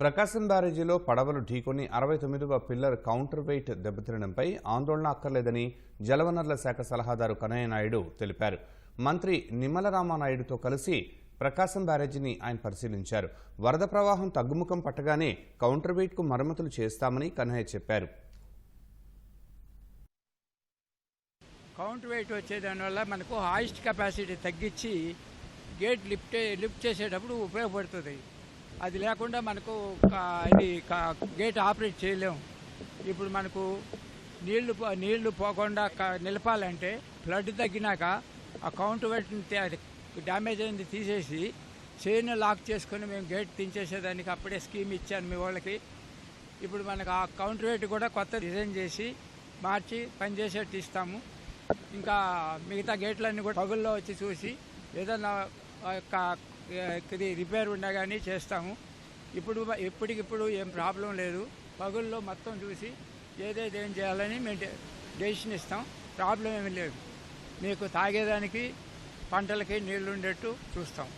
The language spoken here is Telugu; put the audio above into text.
ప్రకాశం బ్యారేజీలో పడవలు ఢీకొని అరవై తొమ్మిదవ పిల్లర్ కౌంటర్ వెయిట్ దెబ్బతినడంపై ఆందోళన అక్కర్లేదని జలవనరుల శాఖ సలహాదారు కనయ్య నాయుడు తెలిపారు. మంత్రి నిమ్మల రామానాయుడుతో కలిసి ప్రకాశం బ్యారేజీని ఆయన పరిశీలించారు. వరద ప్రవాహం తగ్గుముఖం పట్టగానే కౌంటర్ వెయిట్కు మరమ్మతులు చేస్తామని కన్నయ్య చెప్పారు. కౌంటర్ వెయిట్ వచ్చేదానివల్ల మనకు హాయిస్ట్ కెపాసిటీ తగ్గించి గేట్ లిఫ్ట్ లిఫ్ట్ చేసేటప్పుడు ఉపయోగపడుతుంది. అది లేకుండా మనకు ఇది గేట్ ఆపరేట్ చేయలేము. ఇప్పుడు మనకు నీళ్ళు పో- నీళ్ళు పోకుండా నిలపాలంటే ఫ్లడ్ తగ్గినాక ఆ కౌంటర్ డ్యామేజ్ అయింది తీసేసి చైన్ లాక్ చేసుకొని మేము గేట్ తీసేసేదానికి అప్పుడే స్కీమ్ ఇచ్చాను మీ వాళ్ళకి. ఇప్పుడు మనకు ఆ కౌంటర్ రేట్ కూడా కొత్త డిజైన్ చేసి మార్చి పనిచేసేట్టు ఇస్తాము. ఇంకా మిగతా గేట్లన్నీ కూడా పగుల్లో వచ్చి చూసి ఏదన్నా యొక్క రిపేర్ ఉన్నా కానీ చేస్తాము. ఇప్పుడు ఇప్పటికిప్పుడు ఏం ప్రాబ్లం లేదు. పగుల్లో మొత్తం చూసి ఏదేది ఏం చేయాలని మేము డెసిషన్ ఇస్తాం. ప్రాబ్లం ఏమీ లేదు. మీకు తాగేదానికి పంటలకి నీళ్ళు ఉండేట్టు చూస్తాం.